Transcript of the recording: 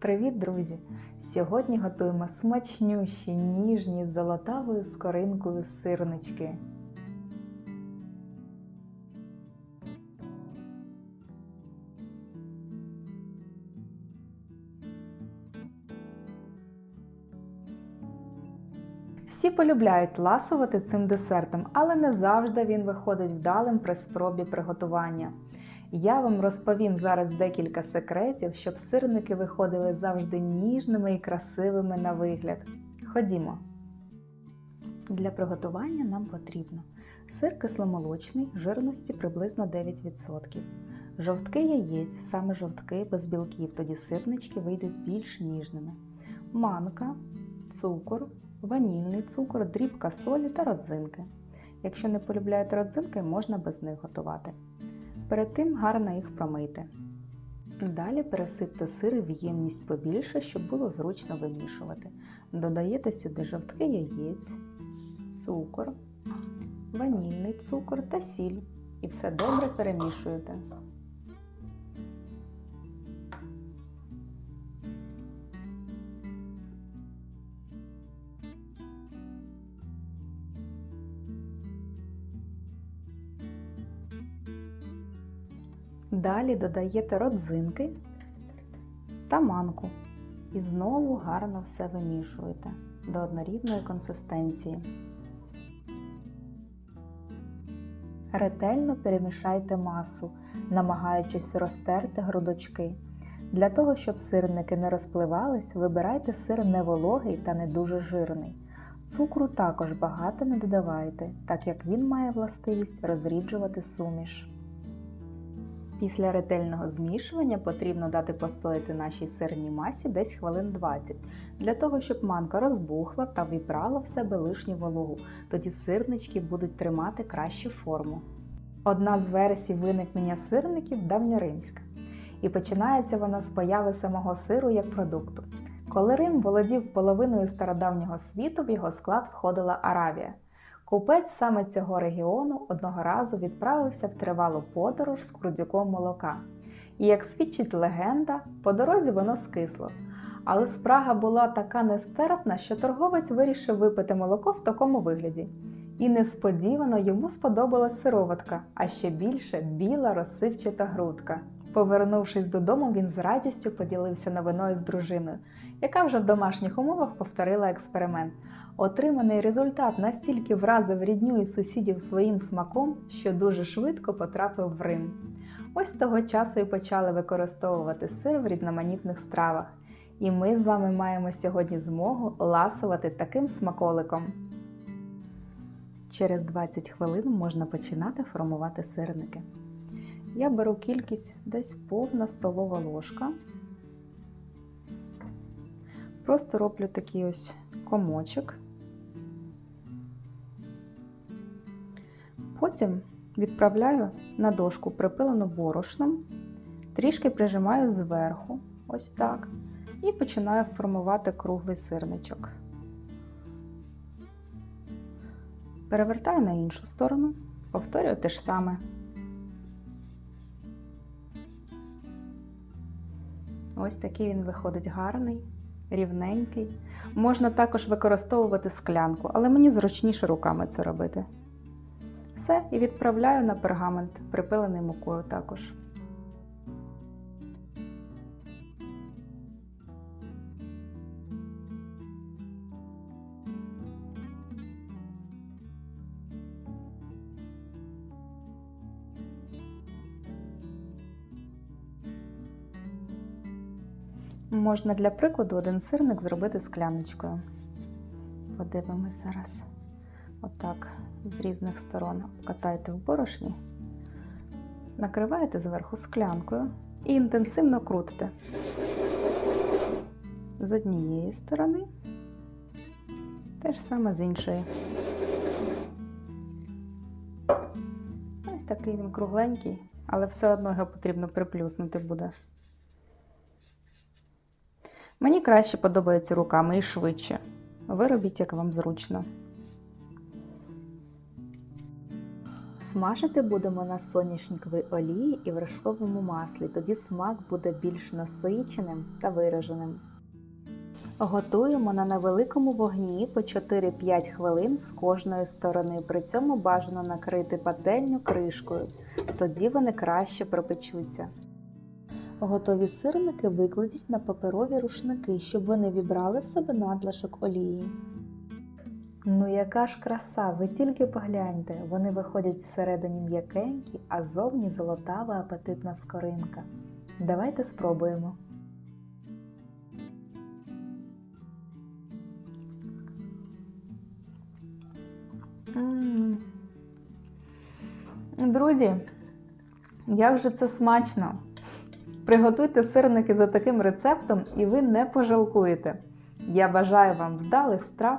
Привіт, друзі! Сьогодні готуємо смачнющі, ніжні з золотавою скоринкою сирнички. Всі полюбляють ласувати цим десертом, але не завжди він виходить вдалим при спробі приготування. Я вам розповім зараз декілька секретів, щоб сирники виходили завжди ніжними і красивими на вигляд. Ходімо. Для приготування нам потрібно сир кисломолочний жирності приблизно 9%, жовтки яєць, саме жовтки без білків, тоді сирнички вийдуть більш ніжними, манка, цукор, ванільний цукор, дрібка солі та родзинки. Якщо не полюбляєте родзинки, можна без них готувати. Перед тим гарно їх промийте. Далі пересипте сири в ємність побільше, щоб було зручно вимішувати. Додаєте сюди жовтки яєць, цукор, ванільний цукор та сіль. І все добре перемішуєте. Далі додаєте родзинки та манку. І знову гарно все вимішуєте до однорідної консистенції. Ретельно перемішайте масу, намагаючись розтерти грудочки. Для того, щоб сирники не розпливались, вибирайте сир не вологий та не дуже жирний. Цукру також багато не додавайте, так як він має властивість розріджувати суміш. Після ретельного змішування потрібно дати постояти нашій сирній масі десь хвилин 20, для того, щоб манка розбухла та вібрала в себе лишню вологу, тоді сирнички будуть тримати кращу форму. Одна з версій виникнення сирників давньоримська, і починається вона з появи самого сиру як продукту. Коли Рим володів половиною стародавнього світу, в його склад входила Аравія. Купець саме цього регіону одного разу відправився в тривалу подорож з крудюком молока. І, як свідчить легенда, по дорозі воно скисло. Але спрага була така нестерпна, що торговець вирішив випити молоко в такому вигляді. І несподівано йому сподобалась сироватка, а ще більше біла розсипчата грудка. Повернувшись додому, він з радістю поділився новиною з дружиною, яка вже в домашніх умовах повторила експеримент. Отриманий результат настільки вразив рідню і сусідів своїм смаком, що дуже швидко потрапив в Рим. Ось того часу і почали використовувати сир в різноманітних стравах. І ми з вами маємо сьогодні змогу ласувати таким смаколиком. Через 20 хвилин можна починати формувати сирники. Я беру кількість десь повна столова ложка. Просто роблю такий ось комочок. Потім відправляю на дошку припилену борошном, трішки прижимаю зверху, ось так, і починаю формувати круглий сирничок. Перевертаю на іншу сторону, повторюю те ж саме. Ось такий він виходить гарний, рівненький. Можна також використовувати склянку, але мені зручніше руками це робити. Все і відправляю на пергамент, припилений мукою також. Можна для прикладу один сирник зробити скляночкою. Подивимось зараз. Отак, з різних сторон катайте в борошні, накриваєте зверху склянкою і інтенсивно крутите з однієї сторони, те ж саме з іншої. Ось такий він кругленький, але все одно його потрібно приплюснути буде. Мені краще подобається руками і швидше. Ви робіть, як вам зручно. Смажити будемо на соняшниковій олії і вершковому маслі, тоді смак буде більш насиченим та вираженим. Готуємо на невеликому вогні по 4-5 хвилин з кожної сторони. При цьому бажано накрити пательню кришкою, тоді вони краще пропечуться. Готові сирники викладіть на паперові рушники, щоб вони вібрали в себе надлишок олії. Ну яка ж краса, ви тільки погляньте, вони виходять всередині м'якенькі, а зовні золотава апетитна скоринка. Давайте спробуємо. Друзі, як же це смачно! Приготуйте сирники за таким рецептом і ви не пожалкуєте. Я бажаю вам вдалих страв